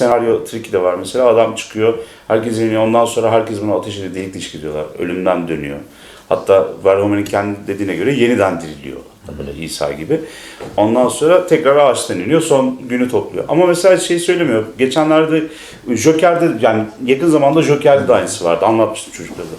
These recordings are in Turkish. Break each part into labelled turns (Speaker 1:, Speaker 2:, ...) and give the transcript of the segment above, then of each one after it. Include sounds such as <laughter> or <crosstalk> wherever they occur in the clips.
Speaker 1: senaryo triki de var mesela. Adam çıkıyor, herkes iniyor. Ondan sonra herkes buna ateş edip delik deşik ediyorlar. Ölümden dönüyor. Hatta Verhoeven'in kendi dediğine göre yeniden diriliyor. Böyle İsa gibi. Ondan sonra tekrar ağaçtan iniyor. Son günü topluyor. Ama mesela şey söylemiyor. Geçenlerde Joker'de yani yakın zamanda Joker'de de aynısı vardı. Anlatmıştım çocuklara da.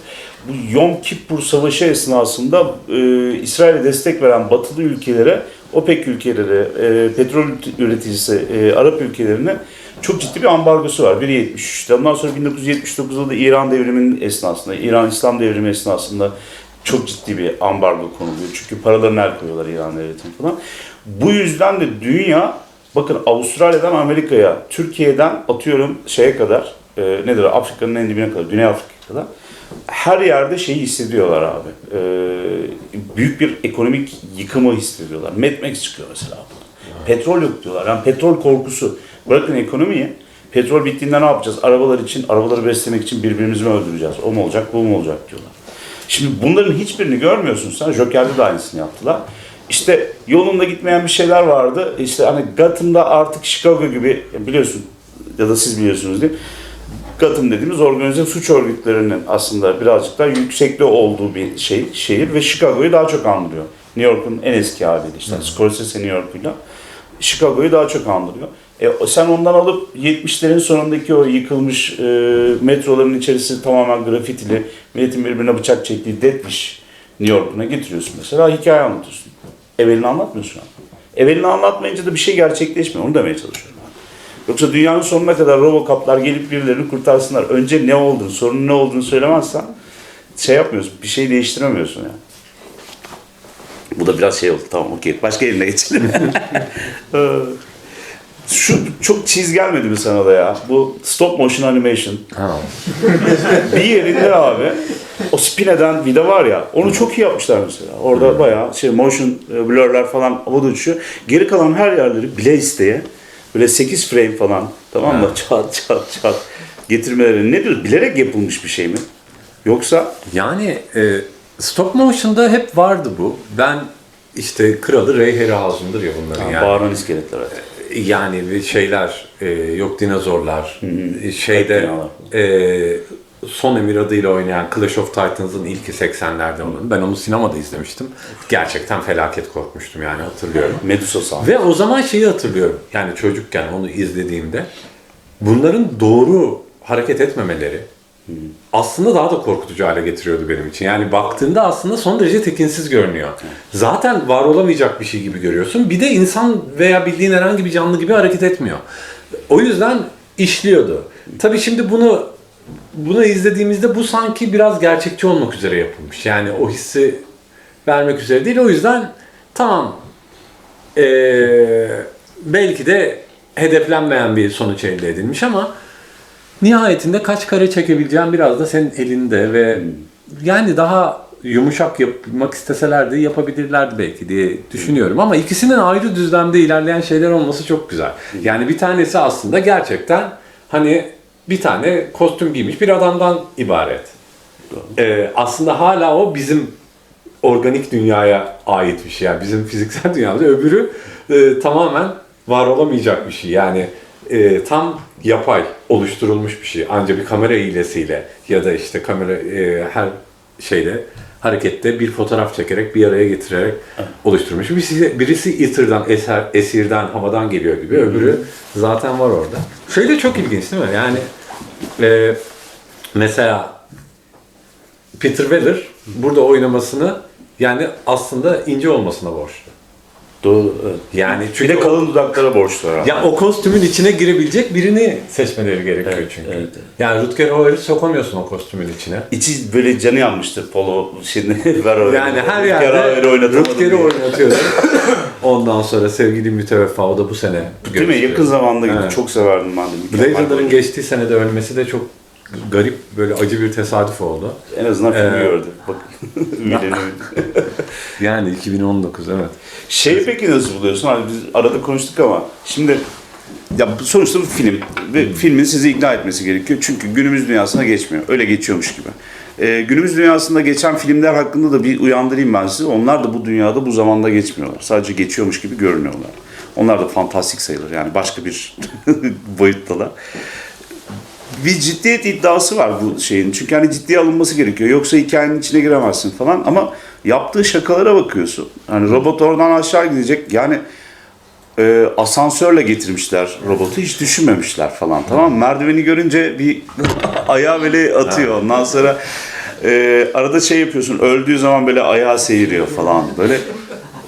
Speaker 1: Bu Yom Kippur Savaşı esnasında e, İsrail'e destek veren batılı ülkelere, OPEC ülkeleri, e, petrol üreticisi e, Arap ülkelerine çok ciddi bir ambargosu var. 1.73'te. Ondan sonra 1979'da da İran devriminin esnasında, İran İslam devrimi esnasında çok ciddi bir ambargo konuluyor. Çünkü paralarını el koyuyorlar İran devletine falan. Bu yüzden de dünya, bakın Avustralya'dan Amerika'ya, Türkiye'den atıyorum şeye kadar, e, nedir Afrika'nın en dibine kadar, Güney Afrika'ya kadar her yerde şeyi hissediyorlar abi. E, büyük bir ekonomik yıkımı hissediyorlar. Mad Max çıkıyor mesela. Petrol yok diyorlar. Yani petrol korkusu. Bırakın ekonomiyi. Petrol bittiğinde ne yapacağız? Arabalar için, arabaları beslemek için birbirimizi mi öldüreceğiz? O mu olacak, bu mu olacak diyorlar. Şimdi bunların hiçbirini görmüyorsun sen. Joker'de de aynısını yaptılar. İşte yolunda gitmeyen bir şeyler vardı. İşte hani Gotham'da artık Chicago gibi biliyorsun ya da siz biliyorsunuz değil mi? Gotham dediğimiz organize suç örgütlerinin aslında birazcık daha yüksekte olduğu bir şey, şehir ve Chicago'yu daha çok andırıyor. New York'un en eski haliyle işte Scorsese New York'uyla Chicago'yu daha çok andırıyor. E, sen ondan alıp 70'lerin sonundaki o yıkılmış e, metroların içerisi tamamen grafitili, milletin birbirine bıçak çektiği Wish New York'una getiriyorsun mesela, hikaye anlatıyorsun. Evvelini anlatmıyorsun abi. Evvelini anlatmayınca da bir şey gerçekleşmiyor, onu demeye çalışıyorum. abi. Yoksa dünyanın sonuna kadar Robocop'lar gelip birilerini kurtarsınlar. Önce ne olduğunu, sorunun ne olduğunu söylemezsen şey yapmıyorsun, bir şey değiştiremiyorsun yani. Bu da biraz şey oldu. Tamam okey. Başka yerine geçelim. <laughs> <laughs> Şu çok çiz gelmedi mi sana da ya? Bu stop motion animation. bir yerinde abi o spin eden vida var ya onu çok iyi yapmışlar mesela. Orada bayağı şey motion e, blurlar falan havada uçuyor. Geri kalan her yerleri bile isteye böyle 8 frame falan tamam mı? Çat çat çat getirmeleri nedir? Bilerek yapılmış bir şey mi? Yoksa
Speaker 2: Yani e, stop motion'da hep vardı bu. Ben işte kralı Ray Harryhausen'dır ya bunların
Speaker 1: yani.
Speaker 2: yani.
Speaker 1: bağıran iskeletler. evet.
Speaker 2: Yani bir şeyler, e, yok dinozorlar, e, şeyde e, Son Emir adıyla oynayan Clash of Titans'ın ilki 80'lerde onun. Ben onu sinemada izlemiştim. Gerçekten felaket korkmuştum yani hatırlıyorum.
Speaker 1: Medusa sahne.
Speaker 2: Ve o zaman şeyi hatırlıyorum. Yani çocukken onu izlediğimde bunların doğru hareket etmemeleri aslında daha da korkutucu hale getiriyordu benim için. Yani baktığında aslında son derece tekinsiz görünüyor. Zaten var olamayacak bir şey gibi görüyorsun. Bir de insan veya bildiğin herhangi bir canlı gibi hareket etmiyor. O yüzden işliyordu. Tabii şimdi bunu bunu izlediğimizde bu sanki biraz gerçekçi olmak üzere yapılmış. Yani o hissi vermek üzere değil. O yüzden tamam ee, belki de hedeflenmeyen bir sonuç elde edilmiş ama nihayetinde kaç kare çekebileceğin biraz da senin elinde ve yani daha yumuşak yapmak isteselerdi yapabilirlerdi belki diye düşünüyorum ama ikisinin ayrı düzlemde ilerleyen şeyler olması çok güzel. Yani bir tanesi aslında gerçekten hani bir tane kostüm giymiş bir adamdan ibaret. Ee, aslında hala o bizim organik dünyaya ait bir şey. Yani bizim fiziksel <laughs> dünyamızda öbürü e, tamamen var olamayacak bir şey. Yani e, tam yapay oluşturulmuş bir şey. Ancak bir kamera hilesiyle ya da işte kamera e, her şeyle harekette bir fotoğraf çekerek bir araya getirerek oluşturmuş. Birisi, birisi Ether'dan, eser, esirden, havadan geliyor gibi. Öbürü zaten var orada. Şey de çok ilginç değil mi? Yani e, mesela Peter Weller burada oynamasını yani aslında ince olmasına borçlu.
Speaker 1: Evet.
Speaker 2: Yani
Speaker 1: Bir
Speaker 2: çünkü
Speaker 1: de kalın dudaklara borçlular. abi.
Speaker 2: ya o kostümün içine girebilecek birini seçmeleri gerekiyor
Speaker 1: Evet,
Speaker 2: çünkü.
Speaker 1: evet.
Speaker 2: Yani Rutger Hauer'ı sokamıyorsun o kostümün içine.
Speaker 1: İçi böyle canı yanmıştır polo şimdi <laughs> ver öyle.
Speaker 2: Yani her yerde Rutger'i
Speaker 1: diye.
Speaker 2: oynatıyordu. <laughs> Ondan sonra sevgili müteveffa o da bu sene
Speaker 1: Değil mi? Yakın zamanda gitti.
Speaker 2: Evet.
Speaker 1: Çok severdim ben de.
Speaker 2: Blade Runner'ın
Speaker 1: bir-
Speaker 2: geçtiği senede ölmesi de çok garip böyle acı bir tesadüf oldu.
Speaker 1: En azından filmi
Speaker 2: Ee,
Speaker 1: gördü. Bak. <laughs> <laughs>
Speaker 2: Yani 2019 evet.
Speaker 1: şey peki nasıl buluyorsun? Hani biz arada konuştuk ama şimdi ya bu sonuçta bir film ve filmin sizi ikna etmesi gerekiyor. Çünkü günümüz dünyasına geçmiyor. Öyle geçiyormuş gibi. Ee, günümüz dünyasında geçen filmler hakkında da bir uyandırayım ben sizi. Onlar da bu dünyada bu zamanda geçmiyorlar. Sadece geçiyormuş gibi görünüyorlar. Onlar da fantastik sayılır yani başka bir <laughs> boyuttalar. Bir ciddiyet iddiası var bu şeyin. Çünkü hani ciddiye alınması gerekiyor. Yoksa hikayenin içine giremezsin falan. Ama yaptığı şakalara bakıyorsun. Hani robot oradan aşağı gidecek. Yani e, asansörle getirmişler robotu. Hiç düşünmemişler falan. Tamam? Merdiveni görünce bir <laughs> ayağı böyle atıyor. Ondan sonra e, arada şey yapıyorsun. Öldüğü zaman böyle ayağı seyiriyor falan. Böyle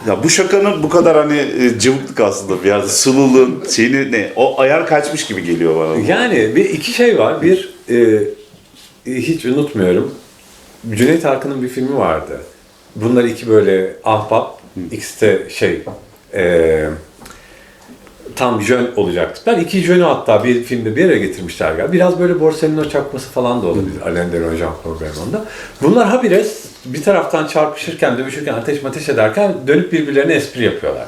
Speaker 1: ya bu şakanın bu kadar hani e, cıvıklık aslında bir yerde sululuğun şeyini ne o ayar kaçmış gibi geliyor bana.
Speaker 2: Yani bir iki şey var. Bir e, hiç unutmuyorum. Cüneyt Arkın'ın bir filmi vardı. Bunlar iki böyle ahbap. İkisi de şey e, tam jön olacaktılar. İki jönü hatta bir filmde bir yere getirmişler galiba. Biraz böyle Borsellino çakması falan da olabilir. Alain Delon Jean Raymond'da. Bunlar habire bir taraftan çarpışırken, dövüşürken, ateş mateş ederken dönüp birbirlerine espri yapıyorlar.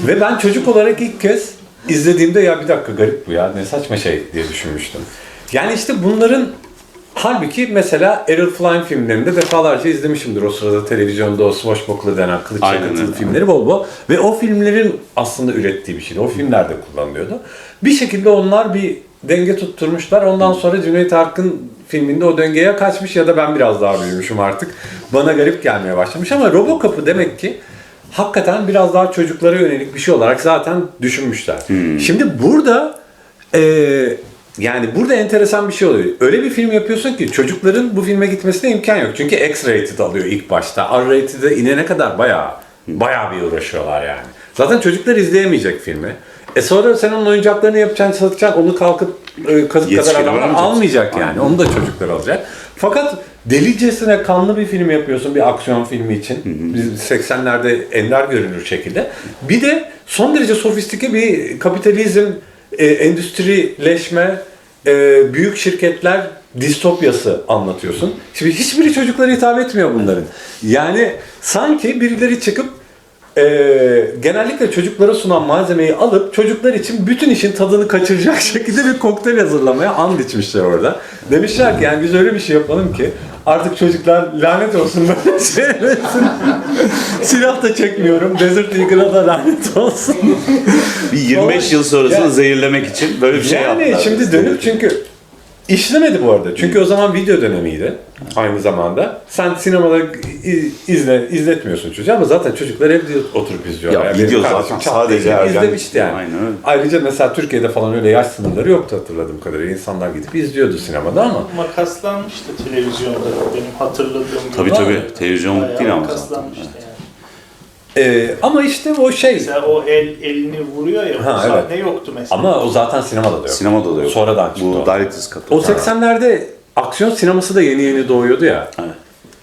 Speaker 2: Ve ben çocuk olarak ilk kez izlediğimde ya bir dakika garip bu ya ne saçma şey diye düşünmüştüm. Yani işte bunların Halbuki mesela Errol Flynn filmlerinde defalarca izlemişimdir o sırada televizyonda o Swashbuckler denen kılıç
Speaker 1: Aynen
Speaker 2: yakıntılı
Speaker 1: öyle.
Speaker 2: filmleri bol bol. Ve o filmlerin aslında ürettiği bir şeydi. O filmlerde kullanılıyordu. Bir şekilde onlar bir denge tutturmuşlar. Ondan sonra Cüneyt Arkın filminde o döngeye kaçmış ya da ben biraz daha büyümüşüm artık. Bana garip gelmeye başlamış ama Robocop'u demek ki hakikaten biraz daha çocuklara yönelik bir şey olarak zaten düşünmüşler. Şimdi burada eee yani burada enteresan bir şey oluyor. Öyle bir film yapıyorsun ki çocukların bu filme gitmesine imkan yok. Çünkü X-rated alıyor ilk başta. R-rated'e inene kadar bayağı bayağı bir uğraşıyorlar yani. Zaten çocuklar izleyemeyecek filmi. E sonra sen onun oyuncaklarını yapacaksın, satacaksın, onu kalkıp e, kazık kadar adamlar almayacak yani.
Speaker 1: Aynen.
Speaker 2: Onu da çocuklar alacak. Fakat delicesine kanlı bir film yapıyorsun bir aksiyon filmi için. Biz 80'lerde ender görünür şekilde. Bir de son derece sofistike bir kapitalizm, e, endüstrileşme, e, büyük şirketler distopyası anlatıyorsun. Şimdi hiçbiri çocuklara hitap etmiyor bunların. Yani sanki birileri çıkıp e, genellikle çocuklara sunan malzemeyi alıp çocuklar için bütün işin tadını kaçıracak <laughs> şekilde bir kokteyl hazırlamaya and içmişler orada. Demişler ki yani biz öyle bir şey yapalım ki artık çocuklar lanet olsun böyle <laughs> şeylesin. Silah da çekmiyorum. Desert Eagle'a da lanet olsun.
Speaker 1: Bir 25 yıl sonrasını zehirlemek için böyle bir şey
Speaker 2: yani
Speaker 1: yaptılar.
Speaker 2: şimdi dönüp çünkü işlemedi bu arada. Çünkü o zaman video dönemiydi aynı zamanda. Sen sinemada izle izletmiyorsun çocuğa ama zaten çocuklar evde oturup izliyorlar.
Speaker 1: Ya
Speaker 2: Yani benim
Speaker 1: video
Speaker 2: kardeşim
Speaker 1: zaten
Speaker 2: çat
Speaker 1: sadece
Speaker 2: diye
Speaker 1: ergen-
Speaker 2: izlemişti yani.
Speaker 1: Aynen öyle.
Speaker 2: Ayrıca mesela Türkiye'de falan öyle yaş sınırları yoktu hatırladığım kadarıyla. İnsanlar gidip izliyordu sinemada ama
Speaker 3: Makaslanmıştı televizyonda benim hatırladığım gibi.
Speaker 1: Tabii tabii.
Speaker 3: bayağı
Speaker 1: değil ama zaten.
Speaker 3: makaslanmıştı yani.
Speaker 2: e, ama işte o şey
Speaker 3: Mesela o el elini vuruyor ya,
Speaker 2: Ha,
Speaker 3: o sahne yoktu mesela.
Speaker 2: ama o zaten sinemada da yok.
Speaker 1: Sinemada da yok.
Speaker 2: Sonradan çıktı
Speaker 1: Bu
Speaker 2: o.
Speaker 1: Director's Cut.
Speaker 2: O 80'lerde aksiyon sineması da yeni yeni doğuyordu ya.
Speaker 1: Evet.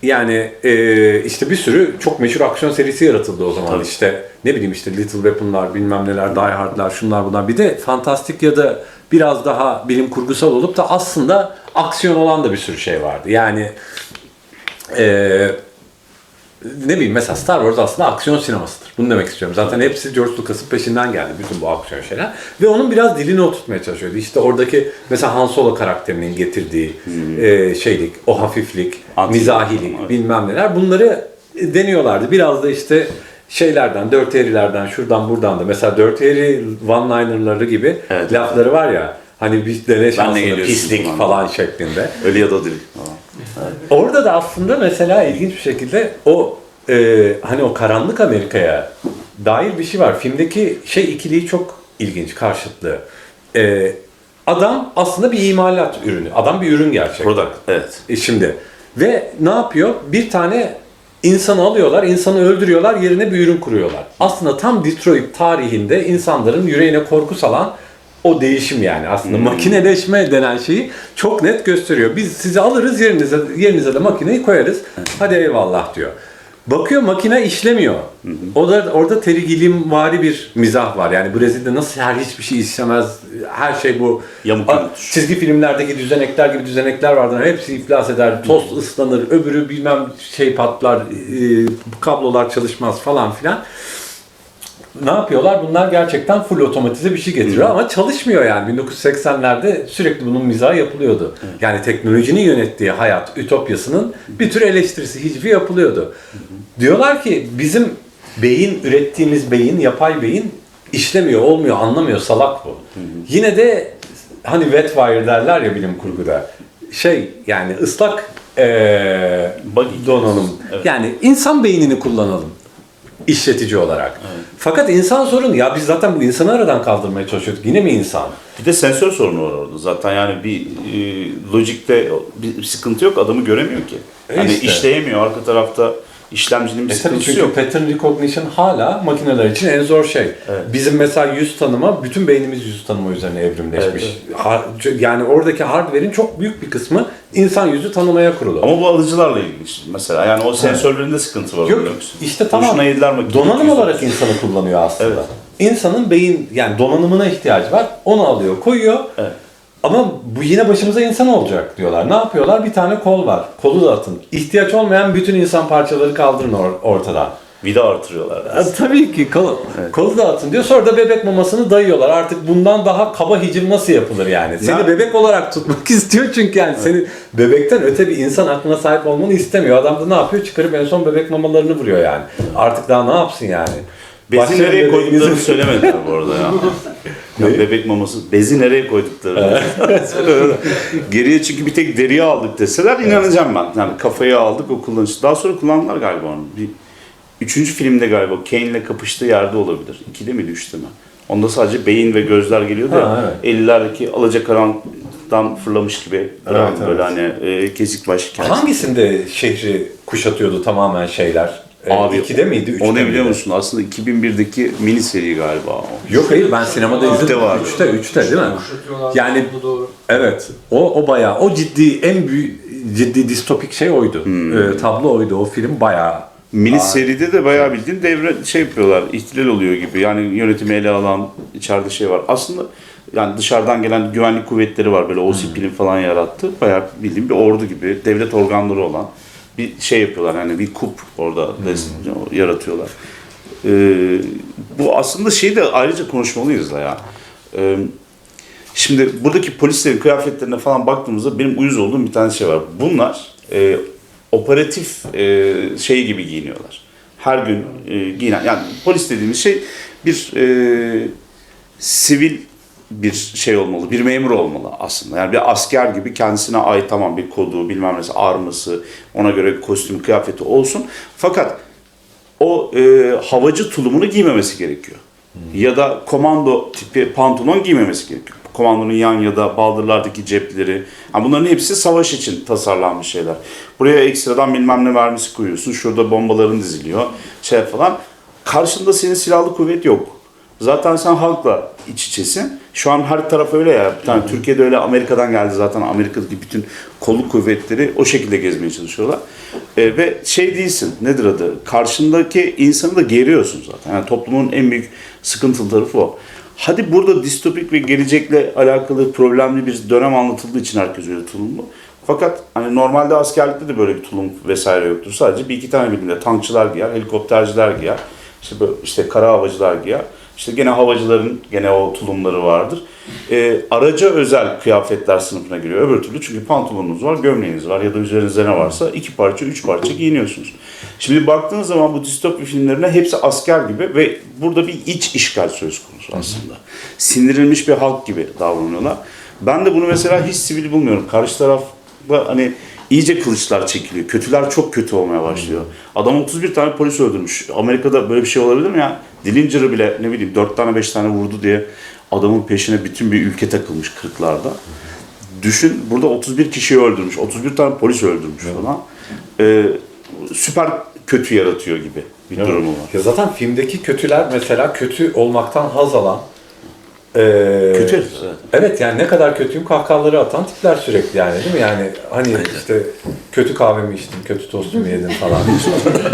Speaker 2: Yani e, işte bir sürü çok meşhur aksiyon serisi yaratıldı o zaman.
Speaker 1: Tabii.
Speaker 2: İşte ne bileyim işte Little Weapon'lar, bilmem neler, Die Hard'lar, şunlar bunlar. Bir de fantastik ya da biraz daha bilim kurgusal olup da aslında aksiyon olan da bir sürü şey vardı. Yani e, ne bileyim mesela Star Wars aslında aksiyon sinemasıdır. Bunu demek istiyorum. Zaten hepsi George Lucas'ın peşinden geldi bütün bu aksiyon şeyler. Ve onun biraz dilini oturtmaya çalışıyordu. İşte oradaki mesela Han Solo karakterinin getirdiği e, şeylik, o hafiflik,
Speaker 1: Anti-
Speaker 2: mizahilik,
Speaker 1: Evet.
Speaker 2: bilmem neler bunları deniyorlardı. Biraz da işte şeylerden, Dirty Harry'lerden, şuradan buradan da. Mesela Dirty Harry one-liner'ları gibi
Speaker 1: Evet.
Speaker 2: lafları var ya. Hani bir dene şansını, pislik
Speaker 1: falan.
Speaker 2: falan şeklinde.
Speaker 1: Öyle ya da değil. falan.
Speaker 2: Orada da aslında mesela ilginç bir şekilde o e, hani o karanlık Amerika'ya dair bir şey var. Filmdeki şey ikiliği çok ilginç, karşıtlı. E, adam aslında bir imalat ürünü. Adam bir ürün gerçekten.
Speaker 1: Product. Evet.
Speaker 2: E şimdi ve ne yapıyor? Bir tane insanı alıyorlar, insanı öldürüyorlar, yerine bir ürün kuruyorlar. Aslında tam Detroit tarihinde insanların yüreğine korku salan o değişim yani aslında makineleşme denen şeyi çok net gösteriyor. Biz sizi alırız yerinize yerinize de makineyi koyarız. Hadi eyvallah diyor. Bakıyor makine işlemiyor. O da orada terigilim vari bir mizah var. Yani Brezilya'da nasıl her hiçbir şey işlemez. Her şey bu
Speaker 1: Yamuk
Speaker 2: A- çizgi filmlerdeki düzenekler gibi düzenekler vardır. Hepsi iflas eder, toz ıslanır, öbürü bilmem şey patlar, e, kablolar çalışmaz falan filan. Ne yapıyorlar? Bunlar gerçekten full otomatize bir şey getiriyor ama çalışmıyor yani. 1980'lerde sürekli bunun mizahı yapılıyordu. Yani teknolojinin yönettiği hayat ütopyasının bir tür eleştirisi, hicvi yapılıyordu. Diyorlar ki bizim beyin, ürettiğimiz beyin, yapay beyin işlemiyor, olmuyor, anlamıyor, salak bu. Yine de hani wet wire derler ya bilim kurguda. Şey yani ıslak
Speaker 1: Buggy.
Speaker 2: donanım.
Speaker 1: Evet.
Speaker 2: Yani insan beynini kullanalım işletici olarak. Fakat insan sorunu ya biz zaten bu insanı aradan kaldırmaya çalışıyorduk. Yine mi insan?
Speaker 1: Bir de sensör sorunu var orada. Zaten yani bir e, lojikte bir sıkıntı yok. Adamı göremiyor ki.
Speaker 2: E
Speaker 1: Yani
Speaker 2: işte.
Speaker 1: işleyemiyor. Arka tarafta işlemcinin bir
Speaker 2: E
Speaker 1: sıkıntısı
Speaker 2: çünkü
Speaker 1: yok.
Speaker 2: pattern recognition hala makineler için en zor şey. Bizim mesela yüz tanıma, bütün beynimiz yüz tanıma üzerine evrimleşmiş. Ha- Yani oradaki hardware'in çok büyük bir kısmı insan yüzü tanımaya kurulu.
Speaker 1: Ama bu alıcılarla ilgili mesela. Yani o sensörlerinde sıkıntı var.
Speaker 2: Yok işte tamam. Donanım olarak insanı kullanıyor aslında.
Speaker 1: Evet.
Speaker 2: İnsanın beyin yani donanımına ihtiyacı var. Onu alıyor, koyuyor.
Speaker 1: Evet.
Speaker 2: Ama bu yine başımıza insan olacak diyorlar. Ne yapıyorlar? Bir tane kol var. Kolu da atın. İhtiyaç olmayan bütün insan parçaları kaldırın or- ortadan.
Speaker 1: Vida artırıyorlar.
Speaker 2: E, tabii ki kol, kolu da atın diyor. Sonra da bebek mamasını dayıyorlar. Artık bundan daha kaba hicim nasıl yapılır yani? Seni
Speaker 1: Ya-
Speaker 2: bebek olarak tutmak <laughs> istiyor çünkü yani seni bebekten öte bir insan aklına sahip olmanı istemiyor. Adam da ne yapıyor? Çıkarıp en son bebek mamalarını vuruyor yani. Artık daha ne yapsın yani?
Speaker 1: Bezi nereye koyduklarını söylemediler bu arada ya. <laughs> ya bebek maması, bezi nereye koyduklarını. <laughs> Geriye çünkü bir tek deriyi aldık deseler inanacağım ben. Yani kafayı aldık o kullanıcı. Daha sonra kullandılar galiba onu. Bir, üçüncü filmde galiba Kane'le kapıştığı yerde olabilir. İkide miydi, üçte mi? Onda sadece beyin ve gözler geliyordu ya.
Speaker 2: Ha, evet.
Speaker 1: 50'lerdeki alacakaranlıktan fırlamış gibi.
Speaker 2: Evet,
Speaker 1: böyle hani e, kesik baş hikayesi.
Speaker 2: Hangisinde şehri kuşatıyordu tamamen şeyler? Ee,
Speaker 1: Abi,
Speaker 2: ikide miydi? Üçte
Speaker 1: O ne
Speaker 2: miydi?
Speaker 1: biliyor musun? Aslında 2001'deki mini seri galiba o.
Speaker 2: Yok hayır ben sinemada
Speaker 1: Üçte
Speaker 2: izledim.
Speaker 1: var.
Speaker 2: Üçte, üçte değil mi? Yani. Evet. O o bayağı o ciddi en büyük ciddi distopik şey oydu. Ee, tablo oydu. O film bayağı
Speaker 1: Mini seride de bayağı bildiğin devre şey yapıyorlar, ihtilal oluyor gibi. Yani yönetimi ele alan içeride şey var. Aslında yani dışarıdan gelen güvenlik kuvvetleri var böyle OCP'nin falan yarattı. Bayağı bildiğin bir ordu gibi devlet organları olan bir şey yapıyorlar. Yani bir kup orada des- yaratıyorlar. Ee, bu aslında şeyi de ayrıca konuşmalıyız da ya. Ee, Şimdi buradaki polislerin kıyafetlerine falan baktığımızda benim uyuz olduğum bir tane şey var. Bunlar e, operatif e, şey gibi giyiniyorlar. Her gün e, giyinen, yani polis dediğimiz şey bir e, sivil bir şey olmalı, bir memur olmalı aslında. Yani bir asker gibi kendisine ait tamam bir kodu, bilmem nesi, arması, ona göre kostüm, kıyafeti olsun. Fakat o e, havacı tulumunu giymemesi gerekiyor. Ya da komando tipi pantolon giymemesi gerekiyor. Komandonun yan ya da baldırlardaki cepleri. Yani bunların hepsi savaş için tasarlanmış şeyler. Buraya ekstradan bilmem ne mermisi koyuyorsun. Şurada bombaların diziliyor. Şey falan. Karşında senin silahlı kuvvet yok. Zaten sen halkla iç içesin. Şu an her taraf öyle ya. Bir tane Türkiye'de öyle Amerika'dan geldi zaten. Amerika'daki bütün kolluk kuvvetleri o şekilde gezmeye çalışıyorlar. E, ve şey değilsin. Nedir adı? Karşındaki insanı da geriyorsun zaten. Yani toplumun en büyük sıkıntılı tarafı o. Hadi burada distopik ve gelecekle alakalı problemli bir dönem anlatıldığı için herkes öyle tulumlu. Fakat hani normalde askerlikte de böyle bir tulum vesaire yoktur. Sadece bir iki tane bilimde tankçılar giyer, helikopterciler giyer, işte böyle işte kara havacılar giyer. İşte gene havacıların gene o tulumları vardır. Ee, araca özel kıyafetler sınıfına giriyor. Öbür türlü çünkü pantolonunuz var, gömleğiniz var ya da üzerinizde ne varsa iki parça, üç parça giyiniyorsunuz. Şimdi baktığınız zaman bu distopya filmlerine hepsi asker gibi ve burada bir iç işgal söz konusu aslında. Sindirilmiş bir halk gibi davranıyorlar. Ben de bunu mesela hiç sivil bulmuyorum. Karşı tarafta hani iyice kılıçlar çekiliyor. Kötüler çok kötü olmaya başlıyor. Adam 31 tane polis öldürmüş. Amerika'da böyle bir şey olabilir mi ya? Dillinger'ı bile ne bileyim 4 tane 5 tane vurdu diye adamın peşine bütün bir ülke takılmış 40'larda. Düşün burada 31 kişiyi öldürmüş. 31 tane polis öldürmüş falan. Ee, süper kötü yaratıyor gibi bir durumu var.
Speaker 2: Ya zaten filmdeki kötüler mesela kötü olmaktan haz alan eee,
Speaker 1: Kötü zaten.
Speaker 2: Evet yani ne kadar kötüyüm kahkahaları atan tipler sürekli yani değil mi? Yani hani işte kötü kahvemi içtim, kötü tostumu <laughs> yedim falan.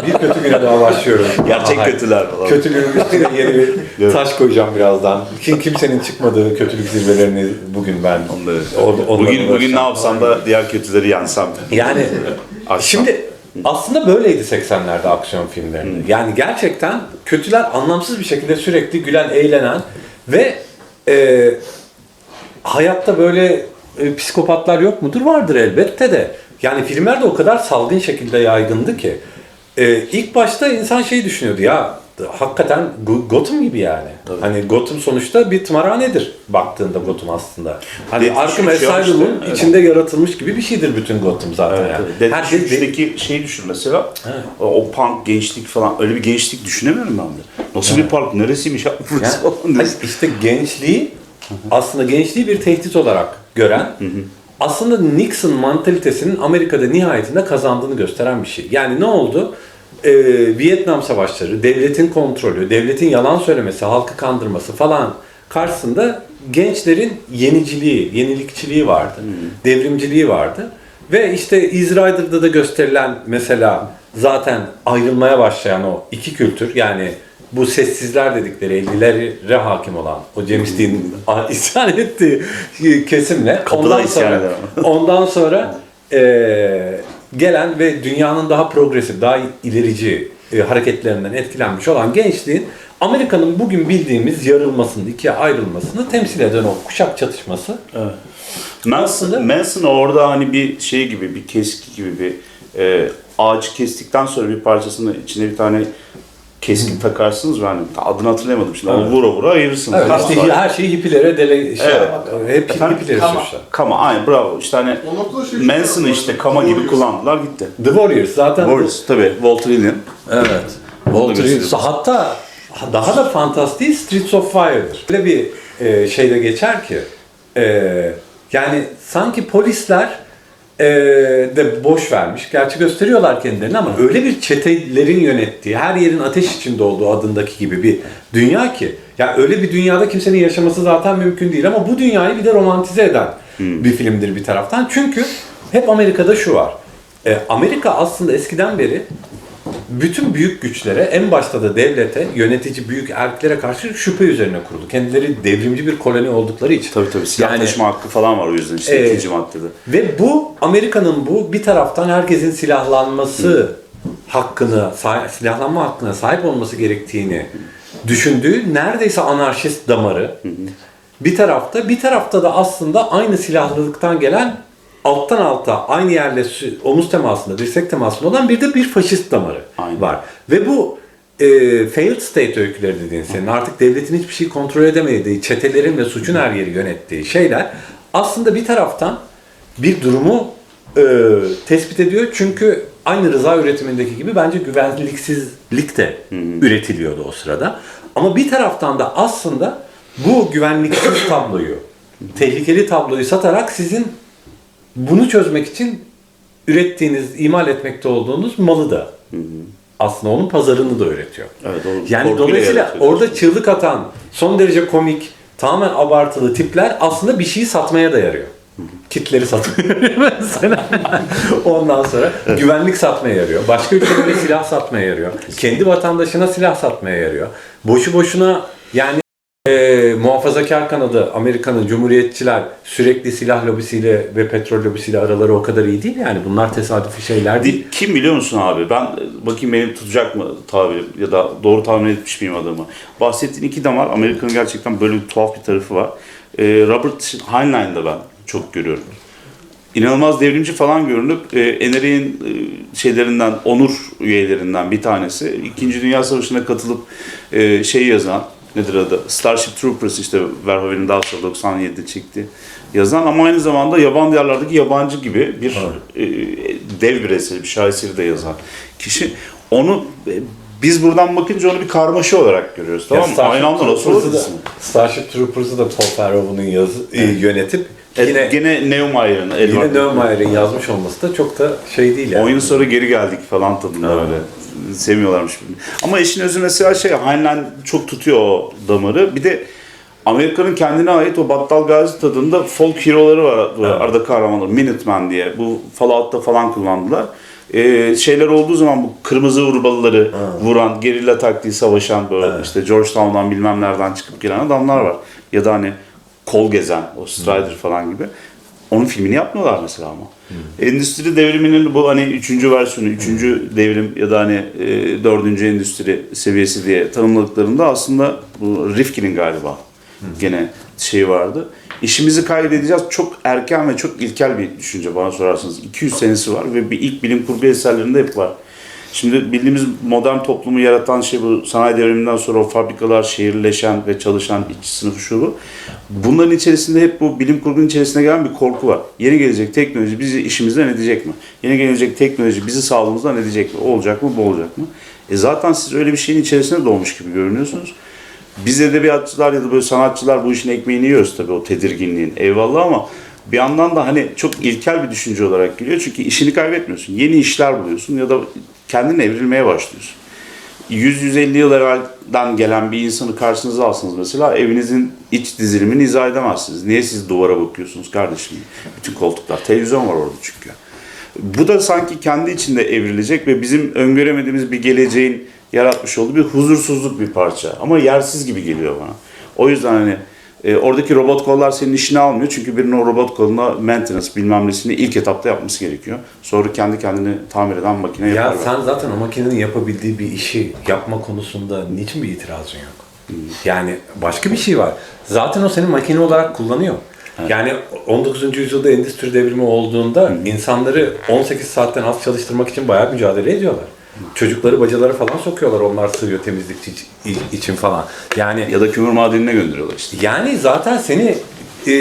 Speaker 2: bir kötü güne daha başlıyorum. <laughs>
Speaker 1: Gerçek
Speaker 2: Aha,
Speaker 1: kötüler falan.
Speaker 2: Kötülüğün üstüne yeni bir taş koyacağım birazdan. Kim kimsenin çıkmadığı kötülük zirvelerini bugün ben
Speaker 1: Onları-
Speaker 2: or- onlara
Speaker 1: Bugün bugün ne yapsam da diğer kötüleri yansam.
Speaker 2: Yani <laughs> şimdi aslında böyleydi 80'lerde aksiyon filmlerinde. Yani gerçekten kötüler anlamsız bir şekilde sürekli gülen, eğlenen ve e, hayatta böyle e, psikopatlar yok mudur? Vardır elbette de. Yani filmler de o kadar salgın şekilde yaygındı ki. E, ilk başta insan şey düşünüyordu ya hakikaten Go- Gotham gibi yani. Hani Gotham sonuçta bir tımarhanedir baktığında Gotham aslında. Hani
Speaker 1: Death
Speaker 2: Arkham
Speaker 1: ya
Speaker 2: Asylum'un
Speaker 1: işte, evet.
Speaker 2: içinde yaratılmış gibi bir şeydir bütün Gotham zaten
Speaker 1: Evet,
Speaker 2: yani.
Speaker 1: evet.
Speaker 2: Herkes
Speaker 1: Dead Wish'teki şeyi düşün mesela. O, o punk gençlik falan öyle bir gençlik düşünemiyorum ben de. Nasıl bir park neresiymiş ya burası
Speaker 2: Yani,
Speaker 1: falan
Speaker 2: işte gençliği aslında gençliği bir tehdit olarak gören aslında Nixon mantalitesinin Amerika'da nihayetinde kazandığını gösteren bir şey. Yani ne oldu? Ee, Vietnam savaşları, devletin kontrolü, devletin yalan söylemesi, halkı kandırması falan karşısında gençlerin yeniciliği, yenilikçiliği vardı. Devrimciliği vardı. Ve işte Easy Rider'da da gösterilen mesela zaten ayrılmaya başlayan o iki kültür yani bu sessizler dedikleri 50'lere hakim olan o James Dean'in <laughs> isyan ettiği kesimle
Speaker 1: Kapıda
Speaker 2: ondan sonra ondan sonra <laughs> eee, gelen ve dünyanın daha progresif, daha ilerici e, hareketlerinden etkilenmiş olan gençliğin Amerika'nın bugün bildiğimiz yarılmasını, ikiye ayrılmasını temsil eden o kuşak çatışması.
Speaker 1: Manson, Manson orada hani bir şey gibi, bir keski gibi bir e, ağacı kestikten sonra bir parçasını içine bir tane keskin takarsınız ben adını hatırlayamadım şimdi.
Speaker 2: Evet.
Speaker 1: Vura vura ayırırsınız.
Speaker 2: Evet, işte
Speaker 1: sonra-
Speaker 2: her şeyi hippilere dele şey
Speaker 1: Evet.
Speaker 2: Hep
Speaker 1: Efendim?
Speaker 2: hippileri
Speaker 1: Kama.
Speaker 2: suçlar.
Speaker 1: Kama, aynen bravo. İşte hani
Speaker 4: şey
Speaker 1: Manson'ı işte kama gibi
Speaker 4: Warriors.
Speaker 1: kullandılar gitti.
Speaker 2: The Warriors zaten
Speaker 1: Warriors tabii Walter Hill'in.
Speaker 2: Evet. Walter. Hill. Hatta daha da fantastiği Streets of Fire'dır. Öyle bir e, şeyde geçer ki e, yani sanki polisler e, de boş vermiş. Gerçi gösteriyorlar kendilerini ama öyle bir çetelerin yönettiği, her yerin ateş içinde olduğu adındaki gibi bir dünya ki. Ya öyle bir dünyada kimsenin yaşaması zaten mümkün değil ama bu dünyayı bir de romantize eden bir filmdir bir taraftan. Çünkü hep Amerika'da şu var. E, Amerika aslında eskiden beri bütün büyük güçlere, en başta da devlete, yönetici büyük erklere karşı şüphe üzerine kuruldu. Kendileri devrimci bir koloni oldukları için.
Speaker 1: Tabii tabii silah
Speaker 2: Yani-
Speaker 1: taşıma hakkı falan var o yüzden işte
Speaker 2: Evet.
Speaker 1: ikinci maddede.
Speaker 2: Ve bu Amerika'nın bu bir taraftan herkesin silahlanması hakkını, sah- silahlanma hakkına sahip olması gerektiğini düşündüğü neredeyse anarşist damarı bir tarafta, bir tarafta da aslında aynı silahlılıktan gelen alttan alta aynı yerle omuz temasında, dirsek temasında olan bir de bir faşist damarı
Speaker 1: Aynen.
Speaker 2: var. Ve bu e, failed state öyküleri dediğin senin artık devletin hiçbir şey kontrol edemediği, çetelerin ve suçun her yeri yönettiği şeyler aslında bir taraftan bir durumu e, tespit ediyor. Çünkü aynı rıza üretimindeki gibi bence güvenliksizlik de üretiliyordu o sırada. Ama bir taraftan da aslında bu güvenliksiz tabloyu, tehlikeli tabloyu satarak sizin bunu çözmek için ürettiğiniz, imal etmekte olduğunuz malı da aslında onun pazarını da üretiyor.
Speaker 1: Evet, o
Speaker 2: Yani dolayısıyla orada çığlık atan, son derece komik, tamamen abartılı tipler aslında bir şeyi satmaya da yarıyor. Kitleri satmaya yarıyor mesela. Ondan sonra güvenlik satmaya yarıyor. Başka ülkelere silah satmaya yarıyor. Kendi vatandaşına silah satmaya yarıyor. Boşu boşuna yani e, muhafazakar kanadı Amerika'nın cumhuriyetçiler sürekli silah lobisiyle ve petrol lobisiyle araları o kadar iyi değil yani bunlar tesadüfi şeyler değil.
Speaker 1: Kim biliyor musun abi? Ben e, bakayım beni tutacak mı tabirim ya da doğru tahmin etmiş miyim adamı? Bahsettiğin iki damar Amerika'nın gerçekten böyle bir tuhaf bir tarafı var. Ee, Robert Heinlein'da ben çok görüyorum. İnanılmaz devrimci falan görünüp e, e, şeylerinden, onur üyelerinden bir tanesi. İkinci Dünya Savaşı'na katılıp e, şey yazan, nedir adı? Starship Troopers işte Verhoeven'in daha sonra 97'de çekti. Yazan ama aynı zamanda yaban diyarlardaki yabancı gibi bir e, dev bir eseri, bir şaheseri de yazan kişi. Onu e, biz buradan bakınca onu bir karmaşa olarak görüyoruz. Tamam mı? Aynı anda nasıl olabilirsin?
Speaker 2: Starship Troopers'ı da Paul Verhoeven'ın yazı, e, yönetip
Speaker 1: Yine,
Speaker 2: yine
Speaker 1: gene Neumeyer'ın,
Speaker 2: yine
Speaker 1: Edward
Speaker 2: Neumeyer'in yazmış olması da çok da şey değil yani.
Speaker 1: Oyun sonra geri geldik falan tadında öyle. Sevmiyorlarmış. Ama işin özü mesela şey Heinlein çok tutuyor o damarı. Bir de Amerika'nın kendine ait o Battal Gazi tadında folk hero'ları var. bu Arada kahramanlar. Minutemen diye. Bu Fallout'ta falan kullandılar. Ee, şeyler olduğu zaman bu kırmızı vurbalıları vuran, gerilla taktiği savaşan böyle işte Georgetown'dan bilmem nereden çıkıp gelen adamlar var. Ya da hani kol gezen, o Strider falan gibi. Onun filmini yapmıyorlar mesela ama. Endüstri devriminin bu hani üçüncü versiyonu, üçüncü devrim ya da hani e, dördüncü endüstri seviyesi diye tanımladıklarında aslında bu Rifkin'in galiba gene şey vardı. İşimizi kaybedeceğiz. Çok erken ve çok ilkel bir düşünce bana sorarsanız. 200 senesi var ve bir ilk bilim kurgu eserlerinde hep var. Şimdi bildiğimiz modern toplumu yaratan şey bu sanayi devriminden sonra o fabrikalar, şehirleşen ve çalışan işçi sınıfı şu bu. Bunların içerisinde hep bu bilim kurgunun içerisine gelen bir korku var. Yeni gelecek teknoloji bizi işimizden edecek mi? Yeni gelecek teknoloji bizi sağlığımızdan edecek mi? Olacak mı, bu olacak mı? E zaten siz öyle bir şeyin içerisine doğmuş gibi görünüyorsunuz. Biz edebiyatçılar ya da böyle sanatçılar bu işin ekmeğini yiyoruz tabii o tedirginliğin. Eyvallah ama bir yandan da hani çok ilkel bir düşünce olarak geliyor. Çünkü işini kaybetmiyorsun. Yeni işler buluyorsun ya da kendin evrilmeye başlıyorsun. 100-150 yıl evvelden gelen bir insanı karşınıza alsınız mesela evinizin iç dizilimini izah edemezsiniz. Niye siz duvara bakıyorsunuz kardeşim? Bütün koltuklar. Televizyon var orada çünkü. Bu da sanki kendi içinde evrilecek ve bizim öngöremediğimiz bir geleceğin yaratmış olduğu bir huzursuzluk bir parça. Ama yersiz gibi geliyor bana. O yüzden hani e, oradaki robot kollar senin işini almıyor. Çünkü birinin o robot koluna maintenance bilmem nesini ilk etapta yapması gerekiyor. Sonra kendi kendini tamir eden makine yapar.
Speaker 2: Ya
Speaker 1: belki.
Speaker 2: sen zaten o makinenin yapabildiği bir işi yapma konusunda niçin bir itirazın yok? Yani başka bir şey var. Zaten o senin makine olarak kullanıyor. Yani 19. yüzyılda endüstri devrimi olduğunda insanları 18 saatten az çalıştırmak için bayağı mücadele ediyorlar. Çocukları bacalara falan sokuyorlar onlar sığıyor temizlikçi iç- için falan. Yani
Speaker 1: Ya da kömür madenine gönderiyorlar işte.
Speaker 2: yani zaten seni e,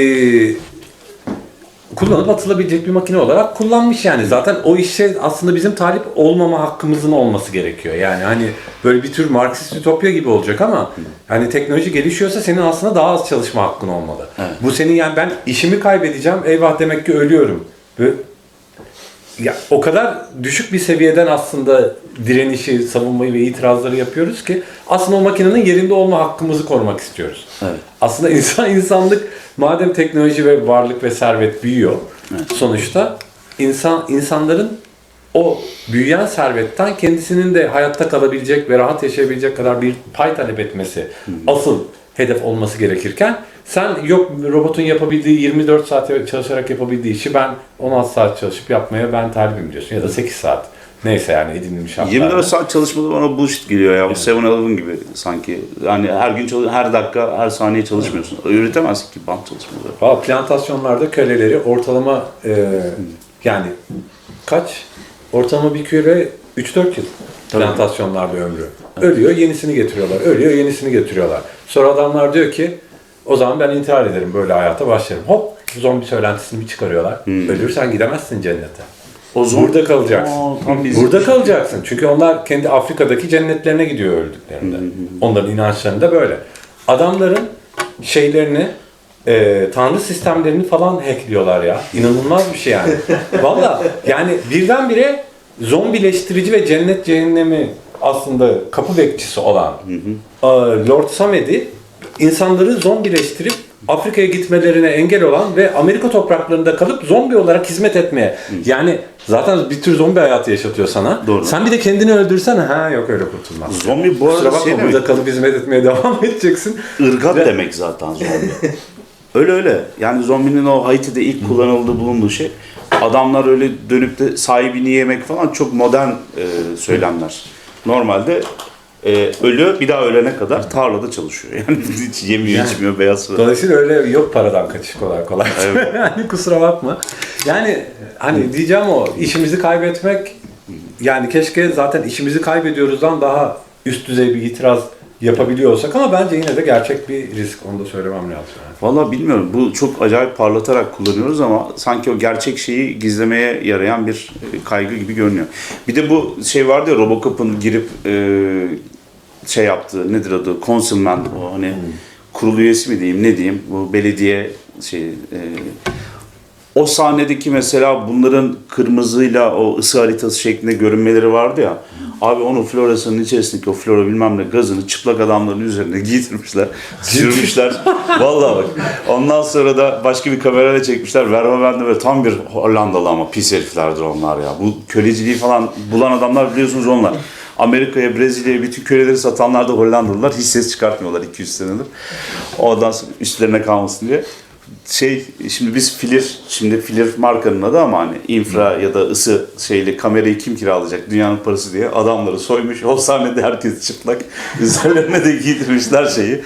Speaker 2: kullanıp atılabilecek bir makine olarak kullanmış yani. Zaten o işe aslında bizim talip olmama hakkımızın olması gerekiyor. Yani hani böyle bir tür Marksist ütopya gibi olacak ama hani teknoloji gelişiyorsa senin aslında daha az çalışma hakkın olmalı. Bu senin yani ben işimi kaybedeceğim eyvah demek ki ölüyorum. Böyle ya o kadar düşük bir seviyeden aslında direnişi, savunmayı ve itirazları yapıyoruz ki aslında o makinenin yerinde olma hakkımızı korumak istiyoruz.
Speaker 1: Evet.
Speaker 2: Aslında insan insanlık madem teknoloji ve varlık ve servet büyüyor sonuçta insan insanların o büyüyen servetten kendisinin de hayatta kalabilecek ve rahat yaşayabilecek kadar bir pay talep etmesi asıl hedef olması gerekirken sen yok robotun yapabildiği 24 saat çalışarak yapabildiği işi ben 16 saat çalışıp yapmaya ben talibim diyorsun ya da 8 saat. Neyse yani edinilmiş şartlarda.
Speaker 1: 24 saat çalışmada bana bullshit geliyor ya. Bu 7-Eleven gibi sanki. Yani her gün çalış her dakika, her saniye çalışmıyorsun. Üretemezsin ki bant çalışmaları.
Speaker 2: Valla plantasyonlarda köleleri ortalama e, yani kaç? Ortalama bir köle 3-4 yıl plantasyonlarda ömrü. Ölüyor, yenisini getiriyorlar. Ölüyor, yenisini getiriyorlar. Sonra adamlar diyor ki o zaman ben intihar ederim, böyle hayata başlarım. Hop, zombi söylentisini bir çıkarıyorlar. Ölürsen gidemezsin cennete.
Speaker 1: O zaman
Speaker 2: Burada kalacaksın.
Speaker 1: Aa, tam bizim-
Speaker 2: Burada kalacaksın. Çünkü onlar kendi Afrika'daki cennetlerine gidiyor öldüklerinde. Onların inançlarında böyle. Adamların şeylerini, e, tanrı sistemlerini falan hackliyorlar ya. İnanılmaz bir şey yani. <laughs> Valla yani birdenbire zombileştirici ve cennet cehennemi aslında kapı bekçisi olan e, Lord Samed'i insanları zombileştirip Afrika'ya gitmelerine engel olan ve Amerika topraklarında kalıp zombi olarak hizmet etmeye. Yani zaten bir tür zombi hayatı yaşatıyor sana.
Speaker 1: Doğru.
Speaker 2: Sen bir de kendini öldürsen ha yok öyle kurtulmaz.
Speaker 1: Zombi bu arada
Speaker 2: bakma
Speaker 1: şey demek,
Speaker 2: burada kalıp hizmet etmeye devam <laughs> edeceksin.
Speaker 1: ırgat
Speaker 2: Ve-
Speaker 1: demek zaten zombi. <laughs> öyle öyle. Yani zombinin o Haiti'de ilk kullanıldığı bulunduğu şey adamlar öyle dönüp de sahibini yemek falan çok modern e, söylemler. Normalde e, ölü bir daha ölene kadar tarlada çalışıyor. <laughs> Yani hiç yemiyor,
Speaker 2: Yani.
Speaker 1: içmiyor, beyaz sıra.
Speaker 2: Dolayısıyla öyle yok paradan kaçış kolay kolay.
Speaker 1: Evet. <laughs>
Speaker 2: yani kusura bakma. Yani hani diyeceğim o işimizi kaybetmek yani keşke zaten işimizi kaybediyoruzdan daha üst düzey bir itiraz yapabiliyor olsak ama bence yine de gerçek bir risk onu da söylemem lazım. Yani.
Speaker 1: Valla bilmiyorum. Bu çok acayip parlatarak kullanıyoruz ama sanki o gerçek şeyi gizlemeye yarayan bir e, kaygı gibi görünüyor. Bir de bu şey vardı ya Robocop'un girip e, şey yaptığı nedir adı? Councilman o hani kurul üyesi mi diyeyim ne diyeyim bu belediye şey e, o sahnedeki mesela bunların kırmızıyla o ısı haritası şeklinde görünmeleri vardı ya. Abi onu floresanın içerisindeki o flora bilmem ne gazını çıplak adamların üzerine <laughs> giydirmişler. Sürmüşler. Vallahi bak. Ondan sonra da başka bir kamerayla çekmişler. Verhoeven'de böyle tam bir Hollandalı ama pis heriflerdir onlar ya. Bu köleciliği falan bulan adamlar biliyorsunuz onlar. Amerika'ya, Brezilya'ya bütün köleleri satanlar da Hollandalılar. Hiç ses çıkartmıyorlar 200 senedir. Oradan sonra üstlerine kalmasın diye. Şey şimdi biz filir şimdi filir markanın adı ama hani infra ya da ısı şeyli kamerayı kim kiralayacak dünyanın parası diye adamları soymuş. O sahnede herkes çıplak <laughs> üzerlerine de giydirmişler şeyi.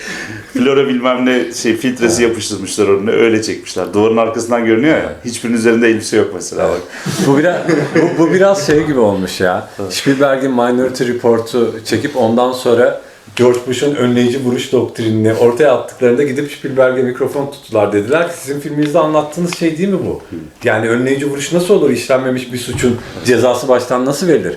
Speaker 1: Flora bilmem ne şey filtresi yapıştırmışlar önüne öyle çekmişler. Duvarın arkasından görünüyor ya hiçbirinin üzerinde elbise yok mesela bak. <laughs>
Speaker 2: Bu biraz bu, bu biraz şey gibi olmuş ya. Spielberg'in Minority Report'u çekip ondan sonra George Bush'un önleyici vuruş doktrinini ortaya attıklarında gidip Spielberg'e mikrofon tuttular dediler ki sizin filminizde anlattığınız şey değil mi bu? Yani önleyici vuruş nasıl olur? İşlenmemiş bir suçun cezası baştan nasıl verilir?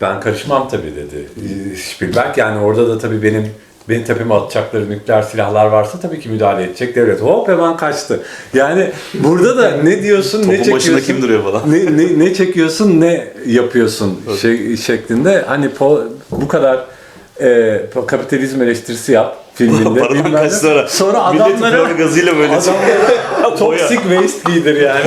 Speaker 2: Ben karışmam tabii dedi Spielberg. Yani orada da tabii benim benim tepeme atacakları nükleer silahlar varsa tabii ki müdahale edecek devlet. Hop hemen kaçtı. Yani burada da ne diyorsun ne çekiyorsun?
Speaker 1: başında kim duruyor falan.
Speaker 2: ne, ne, ne çekiyorsun ne yapıyorsun şey, şeklinde hani po, bu kadar e, kapitalizm eleştirisi yap filminde. <laughs>
Speaker 1: Paradan kaç sonra.
Speaker 2: Sonra
Speaker 1: flora gazıyla böyle
Speaker 2: adamlara <laughs> toxic waste giydir yani.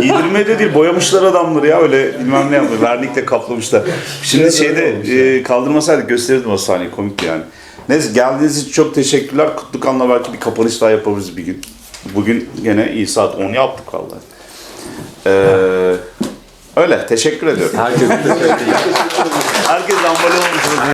Speaker 1: Giydirme de değil, boyamışlar adamları ya öyle bilmem ne yapıyor. Vernikle kaplamışlar. Şimdi
Speaker 2: öyle
Speaker 1: şeyde e, kaldırmasaydık gösterirdim o sahneyi komikti yani. Neyse geldiğiniz için çok teşekkürler. Kutlukan'la belki bir kapanış daha yaparız bir gün. Bugün gene iyi saat 10 yaptık vallahi. Ee, öyle teşekkür ediyorum.
Speaker 2: Herkese teşekkür ederim.
Speaker 1: Herkes ambale olmuş.